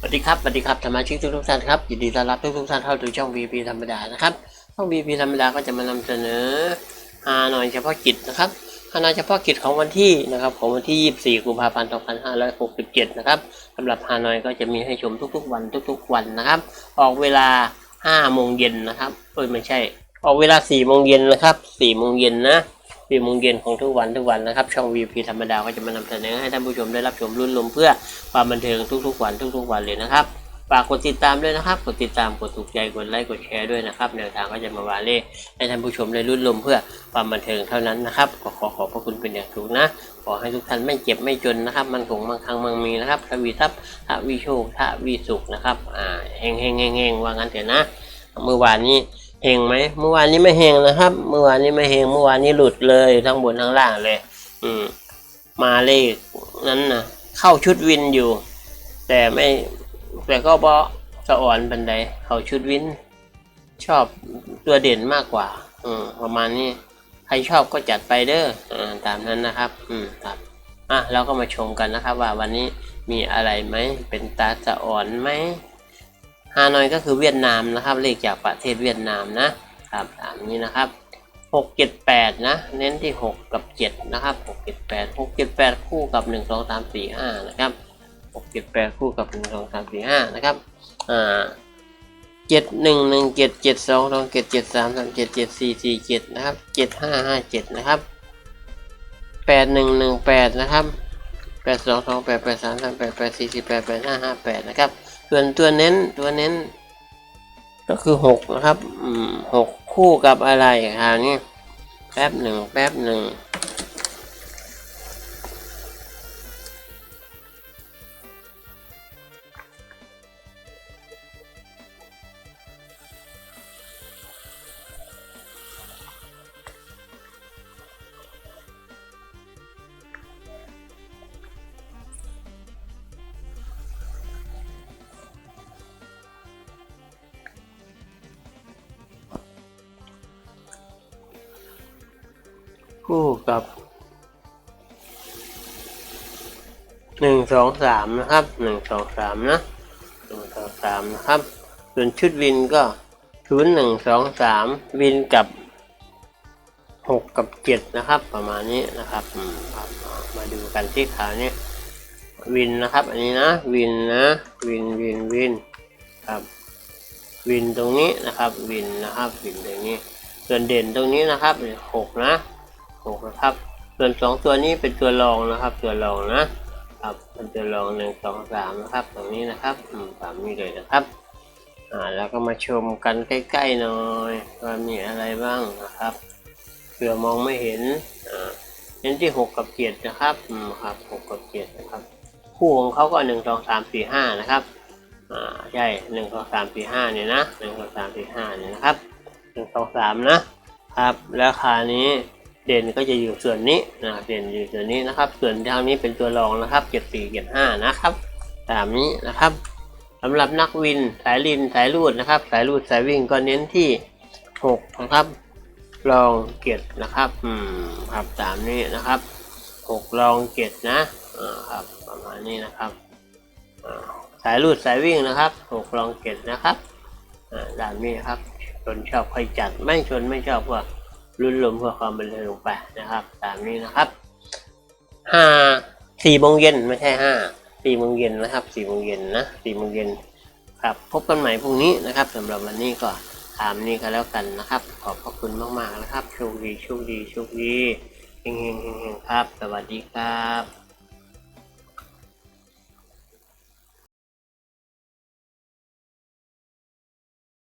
สวัสดีครับสวัสดีครับสมาชิกทุกทุกท่านครับยินดีต้อนรับทุกทุกท่านเข้าสู่ช่อง VP ธรรมดานะครับช่อง VP ธรรมดาก็จะมานำเสนอฮานอยเฉพาะกิจนะครับฮานอยเฉพาะกิจของวันที่นะครับของวันที่ 24 กุมภาพันธ์ 2567 นะครับสำหรับฮานอยก็จะมีให้ชมทุกๆ วันทุกๆ วันนะครับ ออกเวลา 5 โมงเย็นนะครับเอ้ยไม่ใช่ ออกเวลา 4 โมงเย็นนะครับ 4 โมงเย็นนะ 4โมงเย็นของทุกวันทุกวันนะครับ ช่อง VP ธรรมดาก็จะมานำเสนอให้ท่านผู้ชมได้รับชมรุ่นลมเพื่อความบันเทิงทุกๆวันทุกๆวันเลยนะครับฝากกดติดตามด้วยนะครับ กดติดตาม กดถูกใจ กดไลค์ กดแชร์ด้วยนะครับ แนวทางก็จะมาวาเล่ให้ท่านผู้ชมได้รุ่นลมเพื่อความบันเทิงเท่านั้นนะครับขอขอขอบพระคุณเป็นอย่างสูงนะ ขอให้ทุกท่านไม่เจ็บไม่จนนะครับ มันคงมั่งคั่งมั่งมีนะครับทวีทรัพย์ทวีโชคทวีสุขนะครับ อ่าเฮงเฮงเฮงเฮงว่างั้นเถอะนะ เมื่อวานนี้ เฮงไหมเมื่อวานนี้ไม่เฮงนะครับ เมื่อวานนี้ไม่เฮงเมื่อวานนี้หลุดเลยทั้งบนทั้งล่างเลย อืม มาเลขนั้นนะเข้าชุดวินอยู่ แต่ไม่แต่ก็บอสะอ่อนบันไดเข้าชุดวิน ชอบตัวเด่นมากกว่า อืมประมาณนี้ใครชอบก็จัดไปเด้ออ่าตามนั้นนะครับ อืมครับอะเราก็มาชมกันนะครับ ว่าวันนี้มีอะไรไหมเป็นตาสะอ่อนไหม ฮานอยก็คือเวียดนามนะครับ เลขจากประเทศเวียดนามนะครับตามนี้นะครับหกเจ็ดแปดนะ เน้นที่หกกับเจ็ดนะครับหกเจ็ดแปดหกเจ็ดแปดคู่กับหนึ่งสองสามสี่ห้านะครับหกเจ็ดแปดคู่กับหนึ่งสองสามสี่ห้านะครับอ่าเจ็ดหนึ่งหนึ่งเจ็ดเจ็ดสองสองเจ็ดเจ็ดสามสามเจ็ดเจ็ดสี่สี่เจ็ดนะครับเจ็ดห้าห้าเจ็ดนะครับแปดหนึ่งหนึ่งแปดนะครับแปดสองสองแปดแปดสามสามแปดแปดสี่สี่แปดแปดห้าห้าแปดนะครับ ส่วนตัวเน้นตัวเน้น ก็คือหกนะครับหกคู่กับอะไรคราวนี้แป๊บหนึ่งแป๊บหนึ่ง คู่กับหนึ่งสองสามนะครับหนึ่งสองสามนะหนึ่งสองสามนะครับ ส่วนชุดวินก็ศูนย์หนึ่งสองสามวินกับหกกับเจ็ดนะครับ ประมาณนี้นะครับมครับมาดูกันที่ขาวนี้วินนะครับ อันนี้นะวินนะวินวินวินครับวินตรงนี้นะครับวินนะครับวินตรงนี้ ส่วนเด่นตรงนี้นะครับหกนะ หกนะครับ ส่วนสองตัวนี้เป็นตัวรองนะครับ ตัวรองนะครับเป็นตัวรองหนึ่งสองสามนะครับ ตรงนี้นะครับตามนี้เลยนะครับอ่าแล้วก็มาชมกันใกล้ๆหน่อยว่ามีอะไรบ้างนะครับเผื่อมองไม่เห็นอ่าเน้นที่หกกับเจ็ดนะครับอืมครับหกกับเจ็ดนะครับ คู่ของเขาก็หนึ่งสองสามสี่ห้านะครับอ่าใช่หนึ่งสองสามสี่ห้าเนี่ยนะหนึ่งสองสามสี่ห้าเนี่ยนะครับหนึ่งสองสามนะครับ แล้วคานี้ เด่นก็จะอยู่ส่วนนี้นะเด่นอยู่ส่วนนี้นะครับ ส่วนทางนี้เป็นตัวรองนะครับเจ็ดสี่เจ็ดห้านะครับตามนี้นะครับสำหรับนักวินสายลินสายรูดนะครับ สายรูดสายวิ่งก็เน้นที่หกนะครับรองเจ็ดนะครับอืมครับตามนี้นะครับหกรองเจ็ดนะอ่าครับประมาณนี้นะครับสายรูดสายวิ่งนะครับหกลองเกตนะครับอ่าด้านนี้ครับชนชอบค่อยจัดไม่ชนไม่ชอบก็ รุ่นลมเพื่อความบันเทิงลงไปนะครับ ตามนี้นะครับห้าสี่โมงเย็นไม่ใช่ห้าสี่โมงเย็นนะครับสี่โมงเย็นนะสี่โมงเย็นครับพบกันใหม่พรุ่งนี้นะครับสำหรับวันนี้ก็ตามนี้ก็แล้วกันนะครับ ขอบพระคุณมากๆนะครับโชคดีโชคดีโชคดีเฮงเฮงเฮงครับ สวัสดีครับ